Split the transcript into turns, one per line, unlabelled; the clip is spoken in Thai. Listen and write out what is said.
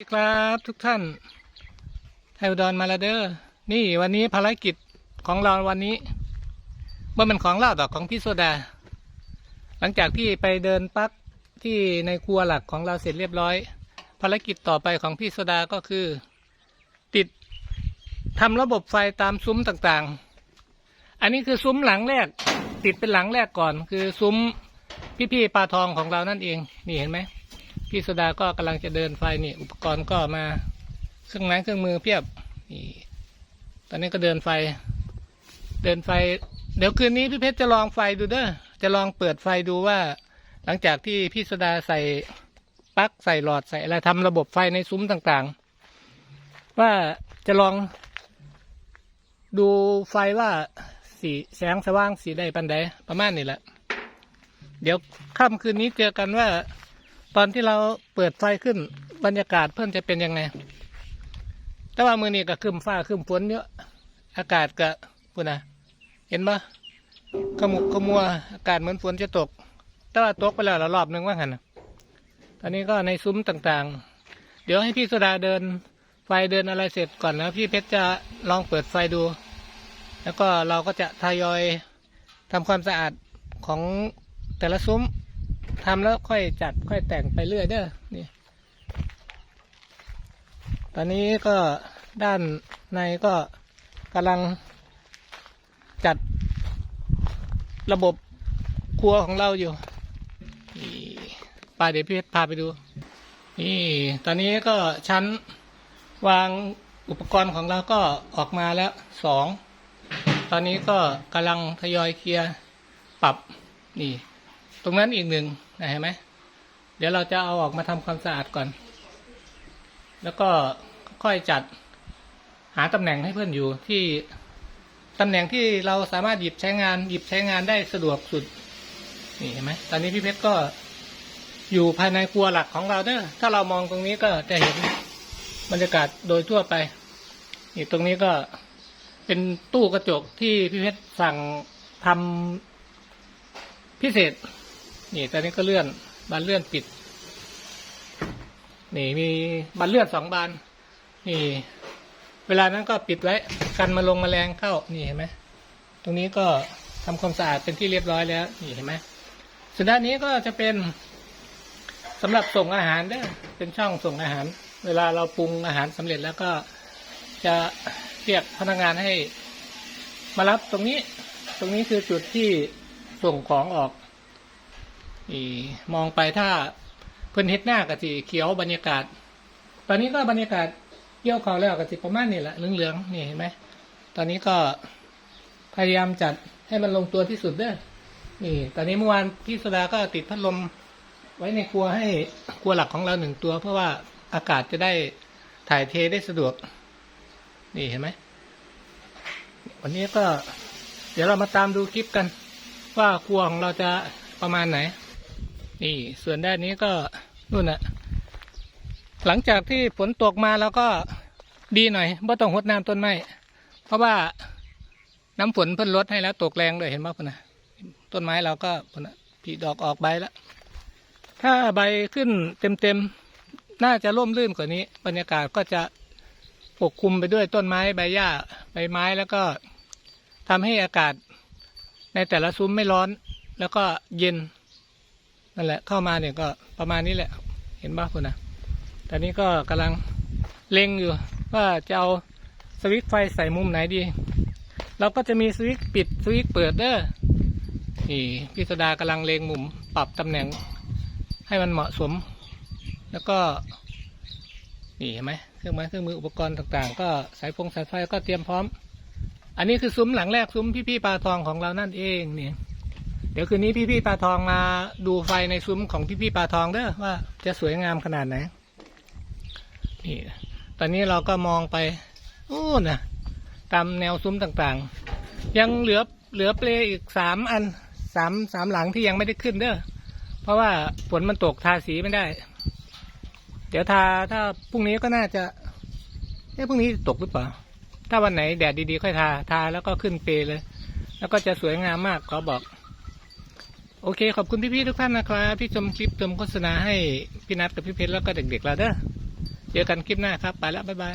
สวัสดีครับทุกท่านไทยอุดรมาล้วเด้อนี่วันนี้ภารกิจของเราวันนี้เมื่อมันของเราดอกของพี่โซดา หลังจากที่ไปเดินปักที่ในครัวหลักของเราเสร็จเรียบร้อย ภารกิจต่อไปของพี่โซดาก็คือ ติดทำระบบไฟตามซุ้มต่างๆ อันนี้คือซุ้มหลังแรก ติดเป็นหลังแรกก่อน คือซุ้มพี่ๆปลาทองของเรานั่นเอง นี่เห็นไหม พี่สดาก็กำลังจะเดินไฟนี่ อุปกรณ์ก็มาเครื่องไม้เครื่องมือเพียบนี่ตอนนี้ก็เดินไฟ เดินไฟ เดี๋ยวคืนนี้พี่เพชรจะลองไฟดูเด้อจะลองเปิดไฟดูว่า หลังจากที่พี่สดาใส่ปลั๊กใส่หลอดใส่อะไรทำระบบไฟในซุ้มต่างๆ ว่าจะลอง ดูไฟว่าสีแสงสว่างสีใดปันใดประมาณนี้แหละ เดี๋ยวค่ำคืนนี้เจอกันว่า ตอนที่เราเปิดไฟขึ้นบรรยากาศเพื่อนจะเป็นยังไง แต่ว่ามือนี้ก็คืมฟ้าคืมฝนเยอะ อากาศก็พูดนะเห็นปะขมุกขมัว อากาศเหมือนฝนจะตก แต่ว่าตกไปแล้วละรอบนึงว่างันตอนนี้ก็ในซุ้มต่างๆ เดี๋ยวให้พี่สดาเดิน ไฟเดินอะไรเสร็จก่อนแล้วพี่เพชรจะลองเปิดไฟดู แล้วก็เราก็จะทยอยทำความสะอาดของแต่ละซุ้ม ทำแล้วค่อยจัดค่อยแต่งไปเรื่อยเด้อนี่ ตอนนี้ก็ด้านในก็กำลังจัดระบบครัวของเราอยู่นี่ไปเดี๋ยวพี่เพชรพาไปดู นี่ ตอนนี้ก็ชั้นวางอุปกรณ์ของเราก็ออกมาแล้วสอง ตอนนี้ก็กำลังทยอยเคลียร์ปรับนี่ ตรงนั้นอีกหนึ่งนะเห็นไหมเดี๋ยวเราจะเอาออกมาทำความสะอาดก่อน แล้วก็ค่อยจัดหาตำแหน่งให้เพื่อนอยู่ที่ตำแหน่งที่เราสามารถหยิบใช้งาน หยิบใช้งานได้สะดวกสุด นี่เห็นไหมตอนนี้พี่เพชรก็อยู่ภายในครัวหลักของเราเด้อถ้าเรามองตรงนี้ก็จะเห็นบรรยากาศโดยทั่วไปนี่ตรงนี้ก็เป็นตู้กระจกที่พี่เพชรสั่งทำพิเศษ นี่ตอนนี้ก็เลื่อนบานเลื่อนปิด นี่มีบานเลื่อนสองบานนี่ เวลานั้นก็ปิดไว้กันมาลงมาแมลงเข้านี่เห็นไหมตรงนี้ก็ทำความสะอาดเป็นที่เรียบร้อยแล้ว นี่เห็นไหมส่วนด้านนี้ก็จะเป็นสำหรับส่งอาหารเด้อเป็นช่องส่งอาหาร เวลาเราปรุงอาหารสำเร็จแล้วก็จะเรียกพนักงานให้มารับตรงนี้ ตรงนี้คือจุดที่ส่งของออก มองไปถ้าเพิ่นเฮ็ดหน้ากับสีเขียวบรรยากาศ ตอนนี้ก็บรรยากาศเกี่ยวเขาแล้วกับสีประมาณนี่แหละเหลืองๆนี่เห็นไหมตอนนี้ก็พยายามจัดให้มันลงตัวที่สุดเด้อนี่ ตอนนี้เมื่อวานพี่สดาก็ติดพัดลมไว้ในครัวให้ครัวหลักของเราหนึ่งตัว เพื่อว่าอากาศจะได้ถ่ายเทได้สะดวก นี่เห็นไหมวันนี้ก็ เดี๋ยวเรามาตามดูคลิปกัน ว่าครัวของเราจะประมาณไหน นี่ส่วนด้านนี้ก็นู่นนะหลังจากที่ฝนตกมาแล้วก็ดีหน่อยไม่ต้องหดน้ำต้นไม้เพราะว่าน้ำฝนเพิ่นลดให้แล้วตกแรงเลยเห็นไหมพุ่นนะต้นไม้เราก็พุ่นนะผลิดอกออกใบแล้วถ้าใบขึ้นเต็มๆน่าจะร่มรื่นกว่านี้ บรรยากาศก็จะปกคลุมไปด้วยต้นไม้ใบหญ้าใบไม้แล้วก็ทำให้อากาศในแต่ละซุ้มไม่ร้อน แล้วก็เย็น นั่นแหละเข้ามาเนี่ยก็ประมาณนี้แหละ เห็นบ้าคุณนะตอนนี้ก็กำลังเล็งอยู่ ว่าจะเอาสวิตไฟใส่มุมไหนดี เราก็จะมีสวิตปิดสวิตเปิดเด้อนี่พิสดากำลังเล็งมุมปรับตำแหน่ง ให้มันเหมาะสม แล้วก็นี่เห็นไหมเครื่องไม้เครื่องมืออุปกรณ์ต่างๆ ก็สายฟงสายไฟก็เตรียมพร้อม อันนี้คือซุ้มหลังแรกซุ้มพี่ๆปลาทองของเรานั่นเองเนี่ย ดี๋ยวคืนนี้พี่ๆปลาทองมาดูไฟในซุ้มของพี่ๆปลาทองเด้อว่าจะสวยงามขนาดไหนนี่ตอนนี้เราก็มองไปอู้นะตามแนวซุ้มต่างๆ ยังเหลือเหลือเปลอีกสามอันสามสามหลังที่ยังไม่ได้ขึ้นเด้อเพราะว่าฝนมันตกทาสีไม่ได้ เดี๋ยวทาถ้าพรุ่งนี้ก็น่าจะเอ๊ะพรุ่งนี้ตกหรือเปล่าถ้าวันไหนแดดดีๆค่อยทาทาแล้วก็ขึ้นเปลเลย แล้วก็จะสวยงามมากขอบอก โอเค ขอบคุณพี่ๆทุกท่านนะครับที่ชมคลิปเติมโฆษณาให้พี่นัทกับพี่เพชรแล้วก็เด็กๆเราเด้อเจอกันคลิปหน้าครับ ไปแล้วบ๊ายบาย